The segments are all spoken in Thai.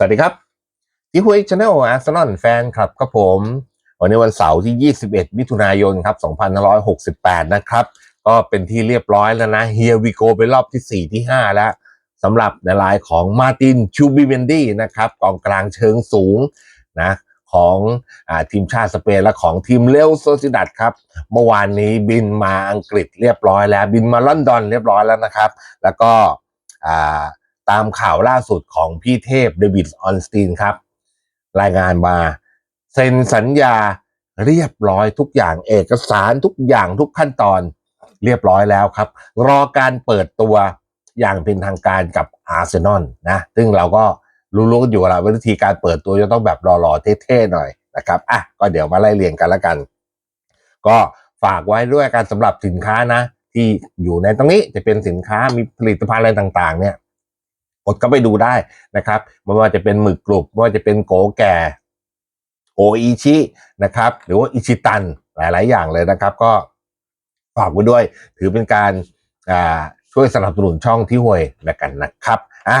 สวัสดีครับที่คุยชาแนลอาร์เซนอลแฟนครับครับผม วันนี้วันเสาร์ที่ 21 มิถุนายนครับ2568 นะครับ ก็เป็นที่เรียบร้อยแล้วนะเฮียวีโกเป็นรอบที่ 4 ที่ 5 แล้วสำหรับในรายของมาตินชูบิเวนดี้นะครับกองกลางเชิงสูงนะของอทีมชาติสเปนและของทีมเลวโซซิดัดครับ เมื่อวานนี้บินมาอังกฤษเรียบร้อยแล้ว บินมาลอนดอนเรียบร้อยแล้วนะครับ แล้วก็อ่า ตามข่าวล่าสุดของพี่เทพเดวิดออนสตีนครับ รายงานมาเซ็นสัญญาเรียบร้อยทุกอย่างเอกสารทุกอย่างทุกขั้นตอนเรียบร้อยแล้วครับ รอการเปิดตัวอย่างเป็นทางการกับอาร์เซนอลนะซึ่งเราก็รู้ๆกันอยู่แล้ววิธีการเปิดตัวจะต้องแบบหล่อๆเท่ๆหน่อยนะครับอะก็เดี๋ยวมาไล่เรียงกันละกัน ก็ฝากไว้ด้วยการสำหรับสินค้านะ ที่อยู่ในตรงนี้จะเป็นสินค้ามีผลิตภัณฑ์อะไรต่างๆ เนี่ย ดเข้าไปดูได้นะครับไม่ว่าจะเป็นหมึกกรุบไม่ว่าจะเป็นโกแก่โออิชินะครับ หรือว่าอิชิตันหลาย ๆ อย่างเลยนะครับ ก็ฝากไว้ด้วย ถือเป็นการช่วยสนับสนุนช่องที่ห่วยแล้วกันนะครับอะ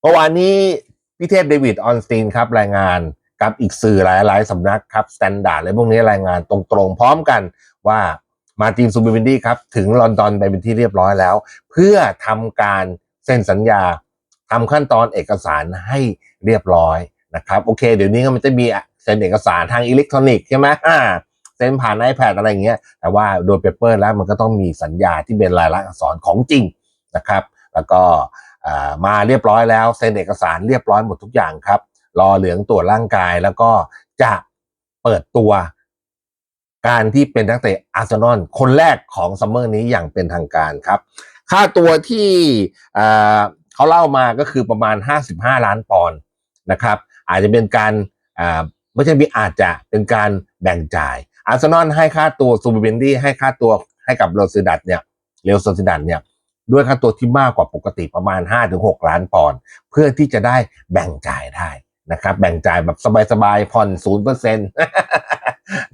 เมื่อวานนี้พี่เทพเดวิดออนสตีนครับรายงานกับอีกสื่อหลาย ๆ สำนักครับสแตนดาร์ดอะไรพวกนี้รายงานตรง ๆ พร้อมกันว่ามาตินซูบิวินดี้ครับ ถึงลอนดอนไปเป็นที่เรียบร้อยแล้ว เพื่อทำการ เซ็นสัญญาทำขั้นตอนเอกสารให้เรียบร้อยนะครับ โอเค เดี๋ยวนี้ก็มันจะมีเซ็นเอกสารทางอิเล็กทรอนิกส์ใช่ไหมเซ็นผ่าน iPad อะไรอย่างเงี้ย แต่ว่าโดยเปเปอร์แล้วมันก็ต้องมีสัญญาที่เป็นลายลักษณ์อักษรของจริงนะครับ แล้วก็มาเรียบร้อยแล้วเซ็นเอกสารเรียบร้อยหมดทุกอย่างครับ รอเหลืองตรวจร่างกายแล้วก็จะเปิดตัวการที่เป็นนักเตะอาร์เซนอลคนแรกของซัมเมอร์นี้อย่างเป็นทางการครับ ค่าตัวที่เขาเล่ามาก็คือประมาณ 55 ล้านปอนด์นะครับ อาจจะเป็นการไม่ใช่มีอาจจะเป็นการแบ่งจ่าย อาร์เซนอลให้ค่าตัวซูบิเบนดี้ให้ค่าตัวให้กับโรซิดัดเนี่ยเรลโซซิดัดเนี่ยด้วยค่าตัวที่มากกว่าปกติประมาณ 5-6 ล้านปอนด์เพื่อที่จะได้แบ่งจ่ายได้นะครับ แบ่งจ่ายแบบสบายๆผ่อนศูนย์เปอร์เซ็นต์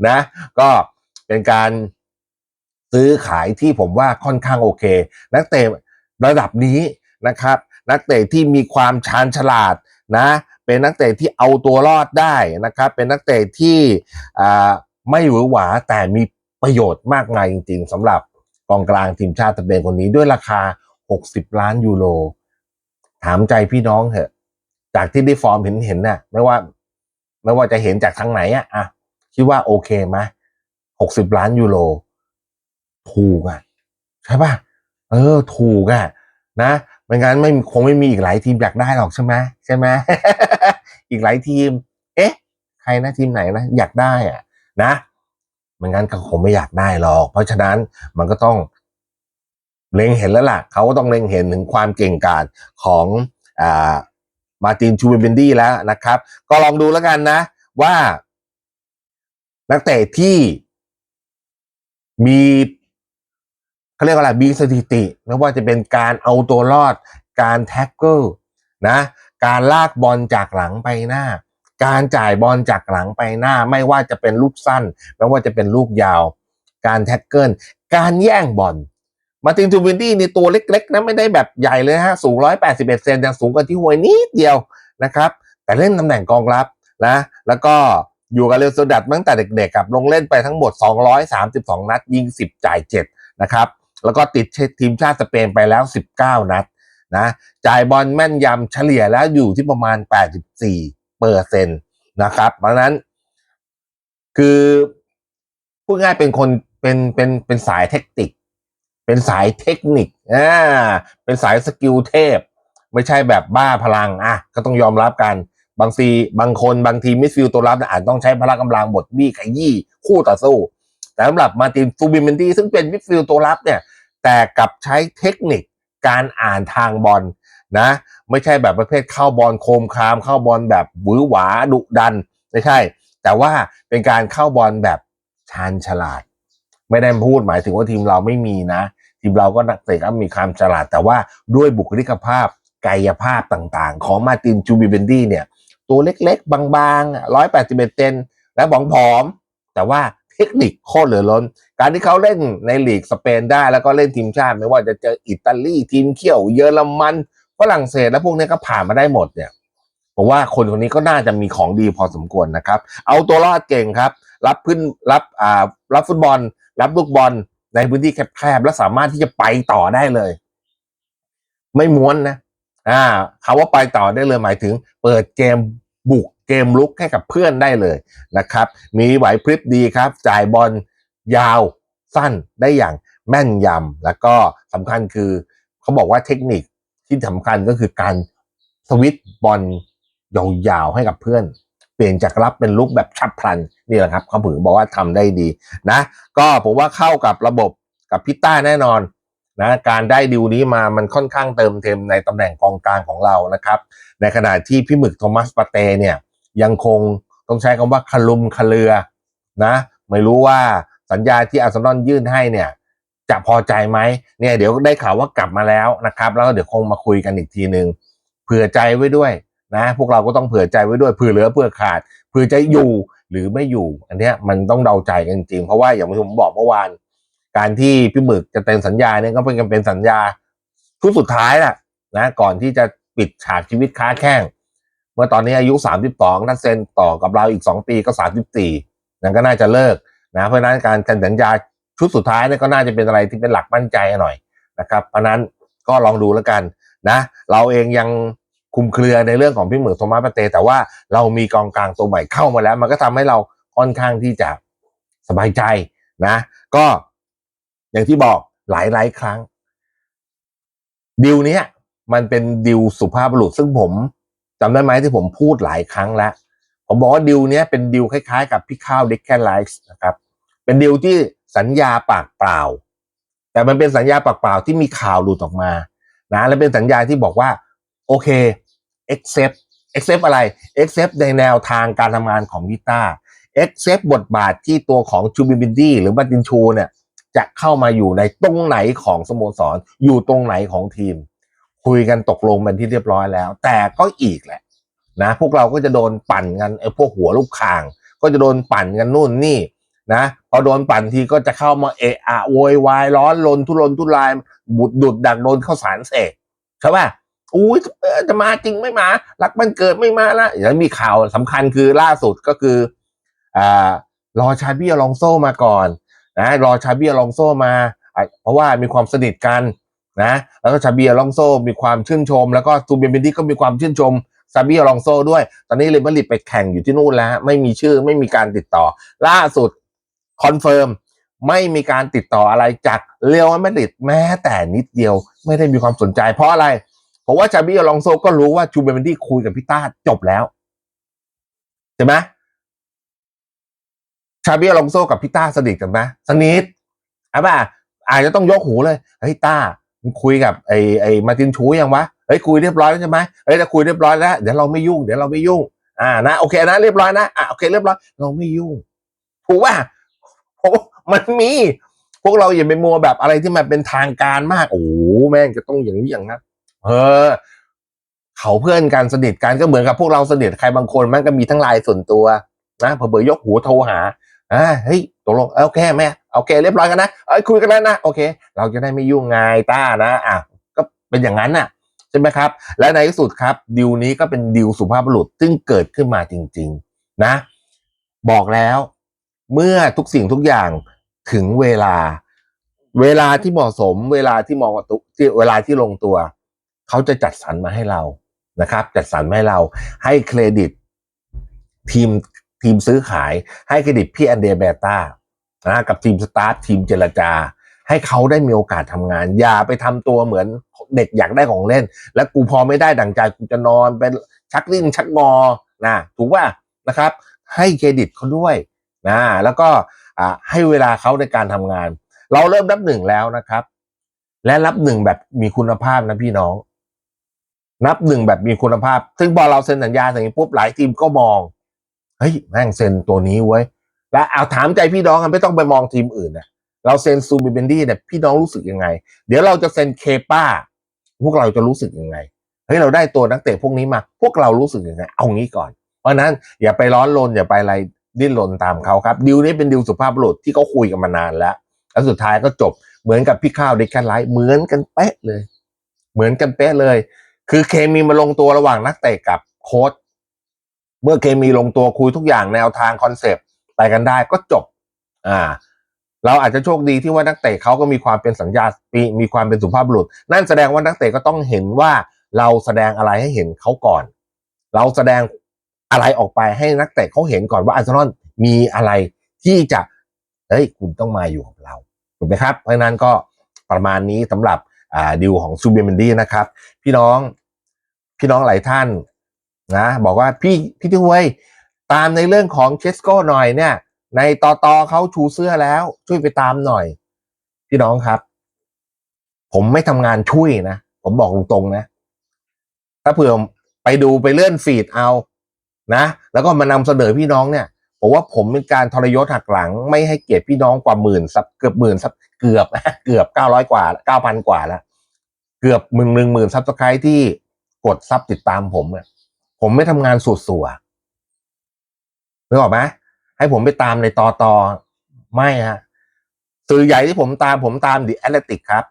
นะ ก็เป็นการ ซื้อขายที่ผมว่าค่อนข้างโอเค นักเตะระดับนี้นะครับ นักเตะที่มีความชาญฉลาดนะเป็นนักเตะที่เอาตัวรอดได้นะครับ เป็นนักเตะที่ไม่หวือหวาแต่มีประโยชน์มากมายจริง ๆสำหรับกองกลางทีมชาติสเปนคนนี้ด้วยราคา 60 ล้านยูโรถามใจพี่น้องเถอะ จากที่ได้ฟอร์มเห็นเห็นน่ะไม่ว่า ไม่ว่าจะเห็นจากทางไหนอะอะคิดว่าโอเคไหมหกสิบล้านยูโร ถูกอะใช่ป่ะเออ ถูกอะ นะไม่งั้นไม่คงไม่มีอีกหลายทีมอยากได้หรอกใช่ไหมใช่ไหมอีกหลายทีม เอ๊ะ ใครนะทีมไหนนะอยากได้อะ นะไม่งั้นก็คงไม่อยากได้หรอก เพราะฉะนั้นมันก็ต้องเล็งเห็นแล้วล่ะเขาก็ต้องเล็งเห็นถึงความเก่งกาจของอ่ามาตินชูเบนดี้แล้วนะครับ ก็ลองดูแล้วกันนะ ว่า นักเตะที่มี เขาเรียกว่าอะไรมีสถิติ ไม่ว่าจะเป็นการเอาตัวรอด การแท็กเกิลนะการลากบอลจากหลังไปหน้า การจ่ายบอลจากหลังไปหน้า ไม่ว่าจะเป็นลูกสั้น ไม่ว่าจะเป็นลูกยาว การแท็กเกิลการแย่งบอลมาตินทูวินดี้นี่ตัวเล็กๆนะไม่ได้แบบใหญ่เลยฮะสูง 181 เซนยังสูงกว่าที่หวยนิดเดียวนะครับ แต่เล่นตำแหน่งกองรับนะแล้วก็อยู่กับเรอัลโซดัดตั้งแต่เด็กๆกับลงเล่นไปทั้งหมด 232 นัดยิง 10 จ่าย 7 นะครับ แล้วก็ติดทีมชาติสเปนไปแล้ว 19 นัดนะจ่ายบอลแม่นยำเฉลี่ยแล้วอยู่ที่ประมาณ 84เปอร์เซ็นต์นะครับเพราะนั้นคือพูดง่ายเป็นคนเป็นเป็นเป็นสายเทคนิค เป็นสายเทคนิคอ่าเป็นสายสกิลเทพ ไม่ใช่แบบบ้าพลังอะก็ต้องยอมรับกัน บางทีบางคนบางทีมิดฟิลตัวรับอาจต้องใช้พละกำลังบดบี้ขยี้คู่ต่อสู้แต่สำหรับมาตินฟูบิเมนตี้ซึ่งเป็นมิดฟิลด์ตัวรับเนี่ย แต่กลับใช้เทคนิคการอ่านทางบอลนะ ไม่ใช่แบบประเภทเข้าบอลโคมคาม เข้าบอลแบบหวือหวาดุดัน ไม่ใช่ แต่ว่าเป็นการเข้าบอลแบบชาญฉลาด ไม่ได้พูดหมายถึงว่าทีมเราไม่มีนะ ทีมเราก็นักเตะก็มีความฉลาด แต่ว่าด้วยบุคลิกภาพกายภาพต่างๆ ของมาตินจูบิเบนดี้เนี่ย ตัวเล็กๆ บางๆร้อยแปดสิบเอ็ดเซนและผอมๆแต่ว่า เทคนิคโคตรเหลือล้น การที่เขาเล่นในลีกสเปนได้แล้วก็เล่นทีมชาติ ไม่ว่าจะเจออิตาลีทีมเขี้ยวเยอรมันฝรั่งเศสและพวกนี้ก็ผ่านมาได้หมดเนี่ยผมว่าคนคนนี้ก็น่าจะมีของดีพอสมควรนะครับ เอาตัวรอดเก่งครับ รับพื้นรับอ่ารับฟุตบอล รับลูกบอลในพื้นที่แคบๆและสามารถที่จะไปต่อได้เลย ไม่ม้วนนะ อ่าคำว่าไปต่อได้เลยหมายถึง เปิดเกมบุก กมลุกให้กับเพื่อนได้เลยนะครับ มีไหวพริบดีครับ จ่ายบอลยาวสั้นได้อย่างแม่นยำ แล้วก็สำคัญคือเขาบอกว่าเทคนิคที่สำคัญก็คือการสวิตบอลยาวๆให้กับเพื่อน เปลี่ยนจากรับเป็นลุกแบบฉับพลันนี่แหละครับเขาผือบอกว่าทำได้ดีนะ ก็ผมว่าเข้ากับระบบกับพิต้าแน่นอนนะการได้ดิวนี้มามันค่อนข้างเติมเต็มในตำแหน่งกองกลางของเรานะครับ ในขณะที่พี่หมึกโทมัสปาเตเนี่ย ยังคงต้องใช้คำว่าคลุมคเรือนะไม่รู้ว่าสัญญาที่อาร์เซนอลยื่นให้เนี่ยจะพอใจไหมเนี่ยเดี๋ยวได้ข่าวว่ากลับมาแล้วนะครับ แล้วเดี๋ยวคงมาคุยกันอีกทีหนึ่งเผื่อใจไว้ด้วยนะพวกเราก็ต้องเผื่อใจไว้ด้วยเผื่อเหลือเผื่อขาดเผื่อจะอยู่หรือไม่อยู่ อันนี้มันต้องเดาใจกันจริงเพราะว่าอย่างที่ผมบอกเมื่อวาน การที่พี่หมึกจะเป็นสัญญาเนี่ยก็เป็นกันเป็นสัญญาชุดสุดท้ายแหละนะก่อนที่จะปิดฉากชีวิตค้าแข้ง เมื่อตอนนี้อายุ 32ถ้าเซ็นต่อกับเราอีก 2 ปีก็ 34นั่นก็น่าจะเลิกนะเพราะนั้นการเซ็นสัญญาชุดสุดท้ายเนี่ยก็น่าจะเป็นอะไรที่เป็นหลักมั่นใจหน่อยนะครับเพราะนั้นก็ลองดูแล้วกันนะ เราเองยังคุมเครือในเรื่องของพี่หมึกโทมัสปาเต แต่ว่าเรามีกองกลางตัวใหม่เข้ามาแล้ว มันก็ทำให้เราค่อนข้างที่จะสบายใจนะ ก็อย่างที่บอกหลายหลายครั้งดิวเนี้ยมันเป็นดิวสุภาพบุรุษซึ่งผม จำได้ไหมที่ผมพูดหลายครั้งแล้ว ผมบอกว่าดิวเนี้ยเป็นดิวคล้ายๆ กับพี่ข้าวเด็กแค่ไลฟ์นะครับเป็นดิวที่สัญญาปากเปล่า แต่มันเป็นสัญญาปากเปล่าที่มีข่าวหลุดออกมานะและเป็นสัญญาที่บอกว่าโอเค accept accept อะไร accept ในแนวทางการทำงานของวิต้า accept บทบาทที่ตัวของจูบินบินดี้หรือบัตตินชูเนี่ยจะเข้ามาอยู่ในตรงไหนของสโมสรอยู่ตรงไหนของทีม คุยกันตกลงเป็นที่เรียบร้อยแล้ว แต่ก็อีกแหละนะพวกเราก็จะโดนปั่นกันไอ้พวกหัวลูกคาง ก็จะโดนปั่นกันนู่นนี่นะพอโดนปั่นทีก็จะเข้ามาเอะอะโวยวายร้อนรนทุรนทุรายบุดดุดดักโดนเข้าสารเสกใช่ป่ะอุ้ยจะมาจริงไม่มา รักมันเกิดไม่มาละแล้วมีข่าวสำคัญคือล่าสุดก็คืออ่ารอชาบี้อลองโซมาก่อนนะรอชาบี้อลองโซมาเพราะว่ามีความสนิทกัน นะแล้วก็ชาบี้อลองโซมีความชื่นชม แล้วก็ซูเบียนเบนดี้ก็มีความชื่นชมซาบี้อลองโซด้วย ตอนนี้เลเบอริดไปแข่งอยู่ที่นู่นแล้ว ไม่มีชื่อไม่มีการติดต่อ ล่าสุดคอนเฟิร์มไม่มีการติดต่ออะไรจากเรอัลมาดริดแม้แต่นิดเดียวไม่ได้มีความสนใจ เพราะอะไร เพราะว่าชาบี้อลองโซก็รู้ว่าจูเบนเบนดี้คุยกับพี่ต้าจบแล้วใช่ไหมชาบี้อลองโซกับพี่ต้าสนิทกันไหมสนิทอะป่ะอาจจะต้องยกหูเลยเฮ้ยต้า คุยกับไอ้ไอ้มาตินชูยังวะเฮ้ยคุยเรียบร้อยแล้วใช่ไหมเฮ้ยถ้าคุยเรียบร้อยแล้วเดี๋ยวเราไม่ยุ่งเดี๋ยวเราไม่ยุ่ง อ่านะโอเคนะเรียบร้อยนะอะโอเคเรียบร้อยเราไม่ยุ่งถูกป่ะโอ้มันมี พวกเราอย่าไปมัวแบบอะไรที่มันเป็นทางการมากโอ้โหแม่งจะต้องอย่างนี้อย่างนั้นเออเขาเพื่อนกันสนิทกันก็เหมือนกับพวกเราสนิทใครบางคนมันก็มีทั้งไลน์ส่วนตัวนะเผื่อยกหูโทรหา อ่าเฮ้ยตกลงเอ้ยโอเคแม่โอเค เรียบร้อยกันนะเอ้ยคุยกันแล้วนะโอเค เราจะได้ไม่ยุ่งไงต้านะอะก็เป็นอย่างนั้นน่ะใช่ไหมครับ และในที่สุดครับดิวนี้ก็เป็นดิวสุภาพบุรุษซึ่งเกิดขึ้นมาจริง ๆนะ บอกแล้ว เมื่อทุกสิ่งทุกอย่างถึงเวลา เวลาที่เหมาะสม เวลาที่เหมาะตุที่เวลาที่ลงตัว เขาจะจัดสรรมาให้เรานะครับ จัดสรรมาให้เราให้เครดิตทีม ทีมซื้อขายให้เครดิตพี่แอนเดรเบต้านะกับทีมสตาฟทีมเจรจา ให้เขาได้มีโอกาสทำงาน อย่าไปทำตัวเหมือนเด็กอยากได้ของเล่น แล้วกูพอไม่ได้ดั่งใจกูจะนอนเป็นชักลิ้นชักงอนะถูกป่ะนะครับ ให้เครดิตเขาด้วยนะแล้วก็อ่าให้เวลาเขาในการทำงาน เราเริ่มนับหนึ่งแล้วนะครับ และนับหนึ่งแบบมีคุณภาพนะพี่น้อง นับหนึ่งแบบมีคุณภาพ ซึ่งพอเราเซ็นสัญญาอย่างนี้ปุ๊บหลายทีมก็มอง เฮ้ยแม่งเซ็นตัวนี้เว้แล้วเอาถามใจพี่น้องกันไม่ต้องไปมองทีมอื่นนะเราเซ็นซูบิเบนดี้เนี่ยพี่น้องรู้สึกยังไง เดี๋ยวเราจะเซ็นเคป้า พวกเราจะรู้สึกยังไงเฮ้ยเราได้ตัวนักเตะพวกนี้มา พวกเรารู้สึกยังไง เอางี้ก่อน เพราะฉะนั้นอย่าไปร้อนรนอย่าไปอะไรดิ้นรนตามเขาครับดิวนี้เป็นดิวสุภาพบุรุษที่เขาคุยกันมานานแล้วแล้วสุดท้ายก็จบเหมือนกับพี่ข้าวเด็กแค่ไลท์เหมือนกันเป๊ะเลย เหมือนกันเป๊ะเลย คือเคมีมาลงตัวระหว่างนักเตะกับโค้ช เมื่อเคมีลงตัวคุยทุกอย่างแนวทางคอนเซปต์ไปกันได้ก็จบ อ่า เราอาจจะโชคดีที่ว่านักเตะเขาก็มีความเป็นสัญญามีมีความเป็นสุภาพบุรุษ นั่นแสดงว่านักเตะก็ต้องเห็นว่าเราแสดงอะไรให้เห็นเขาก่อน เราแสดงอะไรออกไปให้นักเตะเขาเห็นก่อนว่าอาร์เซนอลมีอะไรที่จะเฮ้ยคุณต้องมาอยู่กับเราถูกไหมครับเพราะนั้นก็ประมาณนี้สำหรับดิวของซูเบียมันดี้นะครับ พี่น้องพี่น้องหลายท่าน นะบอกว่าพี่พี่ทิวยตามในเรื่องของเชสโก้หน่อยเนี่ย ในตอตอเขาชูเสื้อแล้ว ช่วยไปตามหน่อย พี่น้องครับ ผมไม่ทำงานช่วยนะ ผมบอกตรงๆนะ ถ้าเผื่อไปดูไปเลื่อนฟีดเอานะ แล้วก็มานำเสนอพี่น้องเนี่ยผมว่าผมเป็นการทรยศหักหลัง ไม่ให้เกียรติพี่น้องกว่าหมื่นซับเกือบหมื่นซับเกือบเกือบเก้าร้อยกว่าเก้าพันกว่าแล้วเกือบหนหนึ่งหมื่นซับสไครที่กดซับติดตามผมอะ ผมไม่ทำงานสุดสัวนึกออกไหมให้ผมไปตามในตอตอไม่ฮะสื่อใหญ่ที่ผมตามผมตามดิแอตเลติกครับ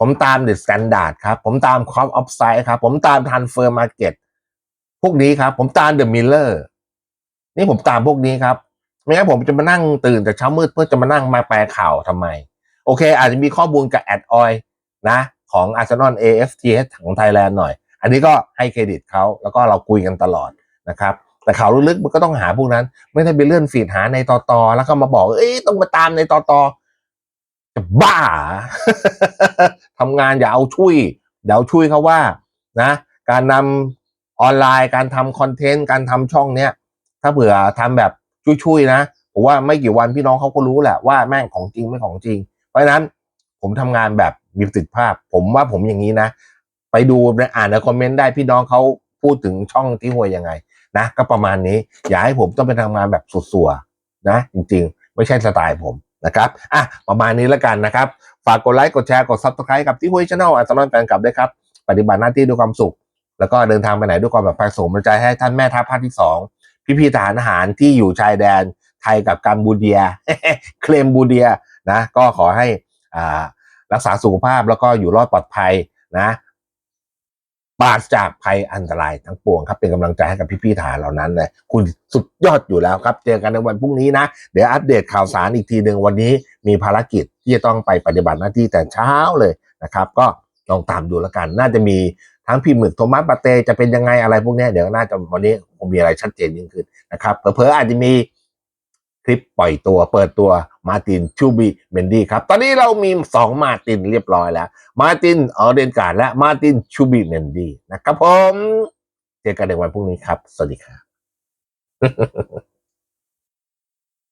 ผมตามเดอะสแตนดาร์ดครับ ผมตามคอมออฟไซด์ครับ ผมตามทันเฟอร์มาร์เก็ตพวกนี้ครับ ผมตามเดอะมิลเลอร์นี่ผมตามพวกนี้ครับไม่งั้นผมจะมานั่งตื่นแต่เช้ามืดเพื่อจะมานั่งมาแปลข่าวทำไม โอเค อาจจะมีข้อมูลกับแอดออยนะ ของอาร์เซนอล AFTH ของไทยแลนด์หน่อย อันนี้ก็ให้เครดิตเขาแล้วก็เราคุยกันตลอดนะครับแต่ข่าวลึกๆมันก็ต้องหาพวกนั้น ไม่ได้ไปเลื่อนฟีดหาในตอตอแล้วก็มาบอกเอ้ยต้องมาตามในตอตอจะบ้าทำงานอย่าเอาช่วยเดี๋ยวช่วยเขาว่านะการนำออนไลน์การทำคอนเทนต์การทำช่องเนี้ยถ้าเผื่อทำแบบช่วยๆนะผมว่าไม่กี่วันพี่น้องเขาก็รู้แหละว่าแม่งของจริงไม่ของจริง เพราะฉะนั้นผมทำงานแบบมีประสิทธิภาพ ผมว่าผมอย่างนี้นะ ไปดูอ่านในคอมเมนต์ได้พี่น้องเขาพูดถึงช่องที่ห่วยยังไงนะก็ประมาณนี้ อย่าให้ผมต้องไปทำงานแบบสุดสัวนะจริงๆ ไม่ใช่สไตล์ผมนะครับอะประมาณนี้แล้วกันนะครับ ฝากกดไลค์กดแชร์กดซับสไครต์กับที่ห่วยชาแนลอัตนอนแฟนคลับด้วยครับ ปฏิบัติหน้าที่ด้วยความสุข แล้วก็เดินทางไปไหนด้วยความแบบภัยสมใจให้ท่านแม่ทัพภาคที่สองพี่ๆทหารอาหารที่อยู่ชายแดนไทยกับกัมพูเดีย เคลมบูเดียนะก็ขอให้อ่ารักษาสุขภาพแล้วก็อยู่รอดปลอดภัยนะ ปราศจากภัยอันตรายทั้งปวงครับเป็นกำลังใจให้กับพี่ๆทหารเหล่านั้นเลยคุณสุดยอดอยู่แล้วครับ เจอกันในวันพรุ่งนี้นะ เดี๋ยวอัปเดตข่าวสารอีกทีหนึ่งวันนี้มีภารกิจที่จะต้องไปปฏิบัติหน้าที่แต่เช้าเลยนะครับ ก็ลองตามดูแล้วกัน น่าจะมีทั้งพี่หมึกโทมัสปาเตจะเป็นยังไงอะไรพวกนี้เดี๋ยวน่าจะวันนี้คงมีอะไรชัดเจนยิ่งขึ้นนะครับเผลอๆอาจจะมี คลิปปล่อยตัวเปิดตัวมาตินชูบีเมนดี้ครับ ตอนนี้เรามีสองมาตินเรียบร้อยแล้ว มาตินออเดนการ์ดและมาตินชูบีเมนดี้นะครับผม เจอกันในวันพรุ่งนี้ครับ สวัสดีครับ